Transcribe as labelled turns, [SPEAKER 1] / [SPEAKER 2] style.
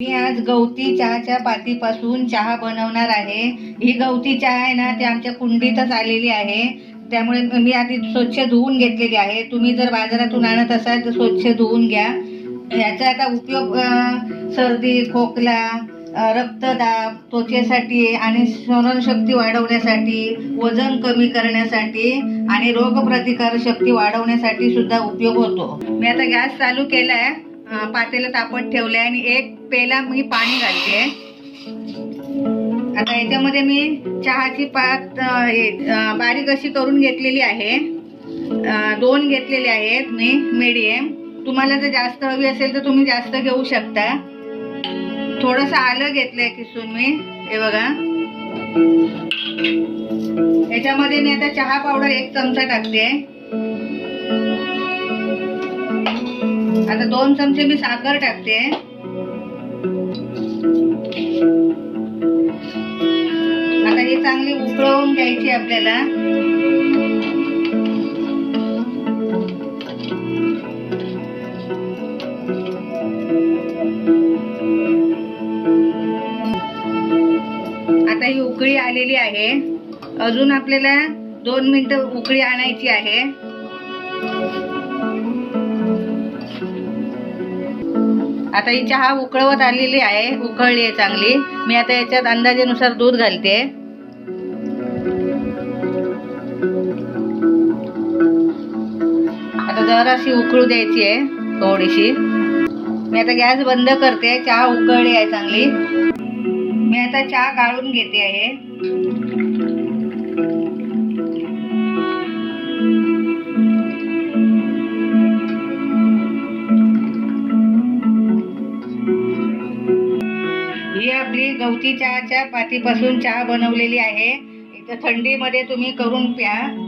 [SPEAKER 1] मी आज गवती चहाच्या पातीपासून चहा बनवणार आहे. ही गवती चहा आहे ना ती आमच्या कुंडीतच आलेली आहे. त्यामुळे मी आधी स्वच्छ धुवून घेतलेली आहे. तुम्ही जर बाजारातून आणत असाल तर स्वच्छ धुवून घ्या. याचा आता उपयोग सर्दी खोकला रक्तदाब त्वचेसाठी आणि स्मरणशक्ती वाढवण्यासाठी वजन कमी करण्यासाठी आणि रोगप्रतिकार शक्ती वाढवण्यासाठी सुद्धा उपयोग होतो. मी आता गॅस चालू केला आहे पातेलं तापत ठेवलंय आणि एक पेला मी पाणी घालते. आता याच्यामध्ये मी चहाची पात हे, बारीक अशी करून घेतलेली आहे. दोन घेतलेले आहेत मी मीडियम तुम्हाला जर जास्त हवी असेल तर तुम्ही जास्त घेऊ शकता. थोडस आलं घेतलंय किसून मी हे बघा. याच्यामध्ये मी आता चहा पावडर एक चमचा टाकते. आता दोन चमचे मी साखर टाकते. आता ही चांगली उकळवून घ्यायची आपल्याला. आता ही उकळी आलेली आहे. अजून आपल्याला दोन मिनिटं उकळी आणायची आहे. आता ही चहा उकळवत आलेली आहे उकळली आहे चांगली. मी आता याच्यात अंदाजेनुसार दूध घालते. आता जराशी उकळू द्यायची आहे थोडीशी. मी आता गॅस बंद करते चहा उकळली आहे चांगली. मी आता चहा गाळून घेते आहे. ही आपली गवती चहाच्या पातीपासून चहा बनवलेली आहे. इथं थंडीमध्ये तुम्ही करून प्या.